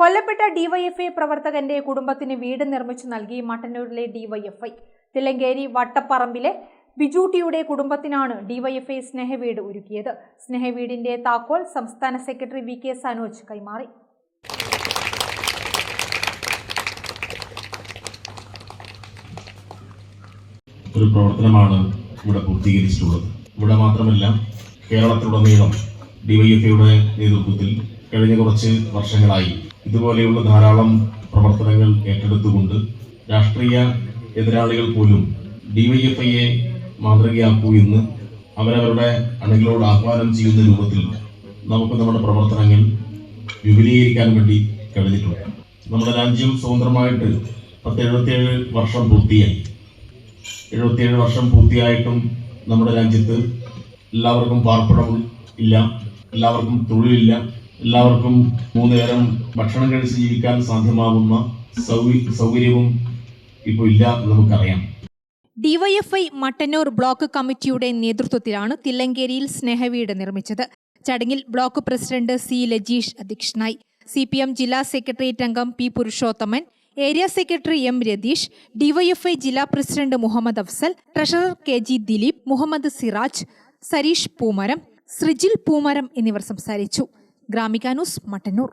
കൊല്ലപ്പെട്ട ഡിവൈഎഫ്ഐ പ്രവർത്തകന്റെ കുടുംബത്തിന് വീട് നിർമ്മിച്ചു നൽകി മട്ടന്നൂരിലെ ഡിവൈഎഫ്ഐ. തില്ലങ്കേരി വട്ടപ്പറമ്പിലെ ബിജൂട്ടിയുടെ കുടുംബത്തിനാണ് ഡിവൈഎഫ്ഐ സ്നേഹവീട് ഒരുക്കിയത്. സ്നേഹവീടിന്റെ താക്കോൽ സംസ്ഥാന സെക്രട്ടറി വി കെ സനോജ് കൈമാറി. ഒരു പ്രവർത്തനമാണ് ഇവിടെ പൂർത്തീകരിച്ചിട്ടുള്ളത്. ഇവിടെ മാത്രമല്ല കേരളത്തിലുടനീളം ഡിവൈഎഫ്ഐയുടെ നേതൃത്വത്തിൽ കഴിഞ്ഞ കുറച്ച് വർഷങ്ങളായി ഇതുപോലെയുള്ള ധാരാളം പ്രവർത്തനങ്ങൾ ഏറ്റെടുത്തുകൊണ്ട് രാഷ്ട്രീയ എതിരാളികൾ പോലും ഡിവൈഎഫ്ഐയെ മാതൃകയാക്കൂ എന്ന് അവരവരുടെ അണികളോട് ആഹ്വാനം ചെയ്യുന്ന രൂപത്തിൽ നമുക്ക് നമ്മുടെ പ്രവർത്തനങ്ങൾ വിപുലീകരിക്കാൻ വേണ്ടി കഴിഞ്ഞിട്ടുണ്ട്. നമ്മുടെ രാജ്യം സ്വതന്ത്രമായിട്ട് പത്ത് എഴുപത്തിയേഴ് വർഷം പൂർത്തിയായി. എഴുപത്തിയേഴ് വർഷം പൂർത്തിയായിട്ടും നമ്മുടെ രാജ്യത്ത് എല്ലാവർക്കും പാർപ്പിടം ഇല്ല എല്ലാവർക്കും തൊഴിലില്ല എല്ലാവർക്കും മൂന്ന് നേരം ഭക്ഷണം കഴിച്ച് ജീവിക്കാൻ സാധ്യമാകുന്ന സൗകര്യ സൗകര്യവും ഇപ്പോൾ ഇല്ല നമുക്കറിയാം. ഡിവൈഎഫ്ഐ മട്ടന്നൂർ ബ്ലോക്ക് കമ്മിറ്റിയുടെ നേതൃത്വത്തിലാണ് തില്ലങ്കേരിയിൽ സ്നേഹവീട് നിർമ്മിച്ചത്. ചടങ്ങിൽ ബ്ലോക്ക് പ്രസിഡന്റ് സി ലജീഷ് അധ്യക്ഷനായി. സി പി എം ജില്ലാ സെക്രട്ടേറിയറ്റ് അംഗം P Purushothaman area secretary M Ratheesh DYFI ജില്ലാ president Muhammad Afsal treasurer K G Dileep Muhammad Siraj Sareesh Poomaram Srijil Poomaram എന്നിവർ സംസാരിച്ചു. ഗ്രാമിക ന്യൂസ് മട്ടന്നൂർ.